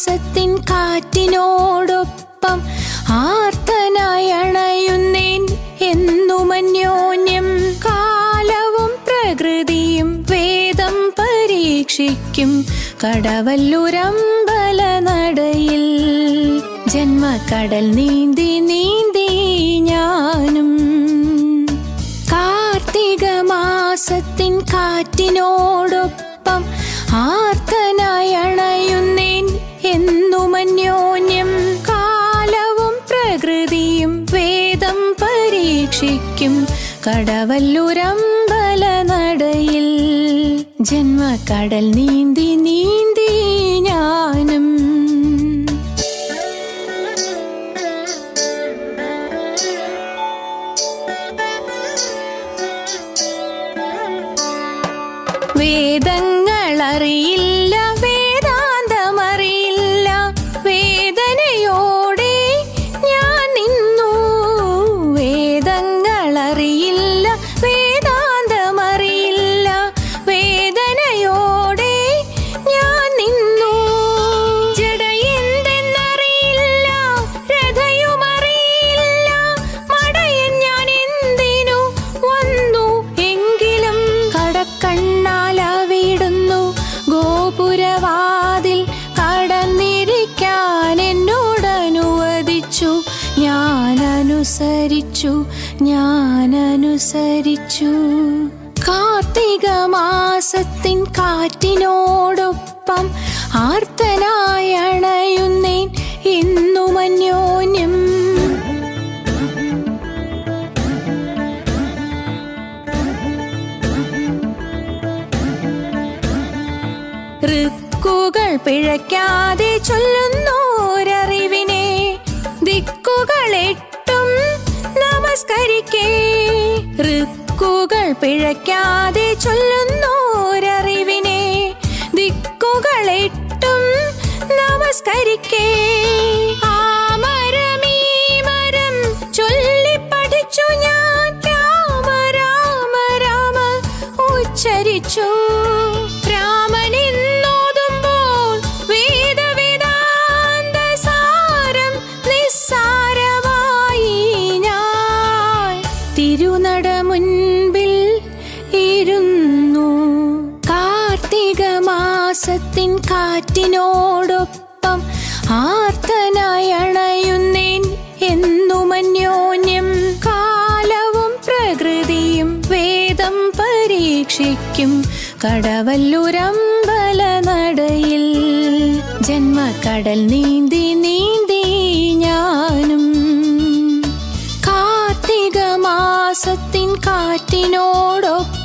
മാസത്തിൻ കാറ്റിനോടൊപ്പം ആർത്തനായണയുന്നേൻ എന്നുമന്യോന്യം. കാലവും പ്രകൃതിയും വേദം പരീക്ഷിക്കും. കടവല്ലുരമ്പല നടയിൽ ജന്മക്കടൽ നീന്തി നീന്തി ഞാനും. കാർത്തിക മാസത്തിൻ കാറ്റിനോടൊപ്പം വേദം പരീക്ഷിക്കും കടവല്ലൂരമ്പല നടയിൽ ജന്മക്കടൽ നീന്തി നീന്തി ഞാനും. വേദങ്ങൾ അറിയില്ല അനുസരിച്ചു ഞാൻ അനുസരിച്ചു കാർത്തിക മാസത്തിൻ കാറ്റിനോടൊപ്പം ആർത്തനായണയുന്നേൻ അണയുന്നേൻ എന്നുമന്യോന്യം ഋക്കുകൾ പിഴയ്ക്കാതെ ചൊല്ലുന്നോരറിവിനെ പിഴയ്ക്കാതെ ചൊല്ലുന്നോരറിവിനെ ദിക്കുകളെട്ടും നമസ്കരിക്കേ. മാസത്തിൻ കാറ്റിനോടൊപ്പം ആർത്തനായി അണയുന്നേൻ എന്നുമന്യോന്യം. കാലവും പ്രകൃതിയും വേദം പരീക്ഷിക്കും. കടവല്ലുരമ്പല നടയിൽ ജന്മക്കടൽ നീന്തി നീന്തി ഞാനും. കാർത്തിക മാസത്തിൻ കാറ്റിനോടൊപ്പം